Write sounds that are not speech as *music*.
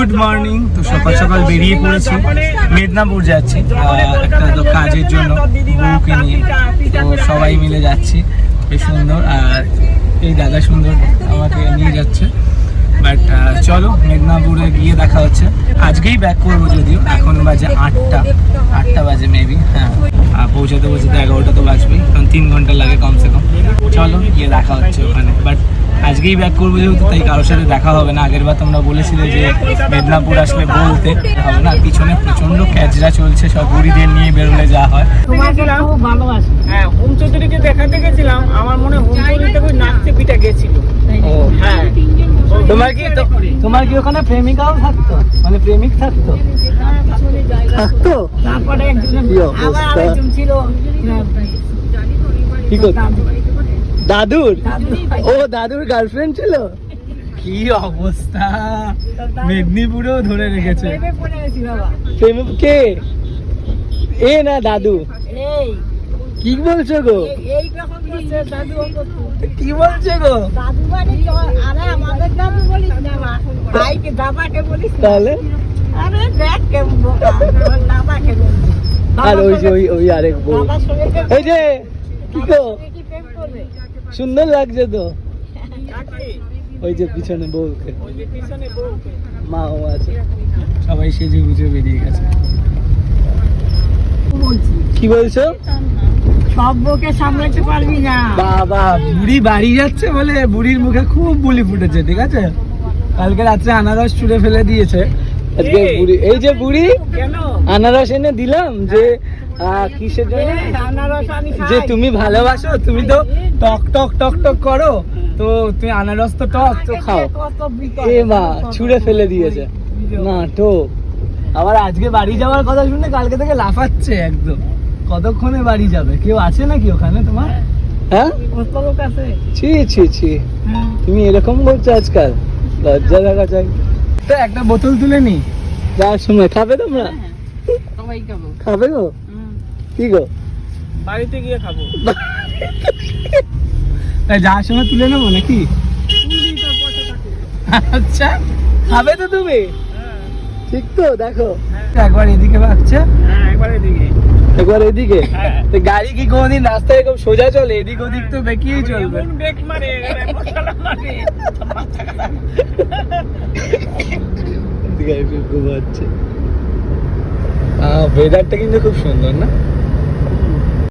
Good morning তো সকাল সকাল বেরিয়ে পড়েছি। মেদিনীপুর যাচ্ছি একটা তো কাজের জন্য বউকে নিয়ে। তো সবাই মিলে যাচ্ছি। বেশ সুন্দর। আর এই দাদা সুন্দর আমাকে নিয়ে যাচ্ছে। বাট চলো মেদিনীপুরে গিয়ে দেখা হচ্ছে। আজকেই ব্যাক করব যদিও। এখন বাজে আটটা। আটটা বাজে মেবি হ্যাঁ। পৌঁছাতে পৌঁছাতে এগারোটা তো বাজবেই। কারণ তিন ঘণ্টা লাগে কমসে কম। চলো গিয়ে দেখা হচ্ছে ওখানে। বাট আজকেই ব্যাক করব যেহেতু তাই কারোর সাথে দেখা হবে না। আগের বার তোমরা বলেছিলে যে মেদিনীপুর আসলে বলতে হবে না। পিছনে প্রচণ্ড ক্যাচরা চলছে সব বুড়িদের নিয়ে বেরোলে যা হয়। তোমাকে ভালোবাসি। হ্যাঁ হোম চৌধুরীকে দেখাতে গেছিলাম। আমার মনে হয় হোম চৌধুরীতে ওই নাচতে পিটা গেছিল। ও হ্যাঁ। তোমার কি তোমার কি ওখানে প্রেমিকাও থাকতো? মানে প্রেমিক থাকতো? থাকতো? তারপরে একজন কি অবস্থা? আবার আরেকজন ছিল। কি করতো? দাদুর? দাদু। ও দাদুর গার্লফ্রেন্ড ছিল? কি অবস্থা? মেদিনীপুরেও ধরে রেখেছে। প্রেমে কে? এ না দাদু। কি বলছো গো। কি বলছো গো? মানে তাহলে? আরে ওই যে ওই ওই আরেক বউ। এই যে কি গো? সুন্দর লাগছে তো। *laughs* ওই যে পিছনে বউকে। ওই যে পিছনে বউকে। মাও আছে। সবাই সেজে গুজে বেরিয়ে গেছে। কি বলছো? সব বউকে সামলাতে পারবি না। বাবা বুড়ি বাড়ি যাচ্ছে বলে বুড়ির মুখে খুব বুলি ফুটেছে ঠিক আছে? কালকে রাত্রে আনারস ছুঁড়ে ফেলে দিয়েছে। আজকে বুড়ি এই যে বুড়ি আনারস এনে দিলাম যে আহ, কিসের জন্য? এই আনারস আমি যে তুমি ভালোবাসো তুমি তো টক টক টক টক করো তো তুমি আনারস তো টক তো খাও। এ মা ছুঁড়ে ফেলে দিয়েছে। না তো আবার আজকে বাড়ি যাওয়ার কথা শুনে কালকে থেকে লাফাচ্ছে একদম। কতক্ষণে বাড়ি যাবে? কেউ আছে নাকি ওখানে তোমার? হ্যাঁ? ছি ছি ছি। তুমি এরকম বলছো আজকাল? লজ্জা লাগা চাই। তো একটা বোতল তুলে নি। যাওয়ার সময়। খাবে তোমরা? খাবে। গো? কি গো? বাড়িতে গিয়ে খাব। তাই যাওয়ার সময় তুলে নেব নাকি? আচ্ছা খাবে তো তুমি? ঠিক তো দেখো। একবার এদিকে ভাগছে হ্যাঁ একবার এদিকে। একবার এদিকে? হ্যাঁ। গাড়ি কি কোনদিন রাস্তায় এরকম সোজা চলে? এদিক ওদিক তো বেঁকিয়েই চলবে। এদিকে একটু ঘুমাচ্ছে। ওয়েদারটা কিন্তু খুব সুন্দর না?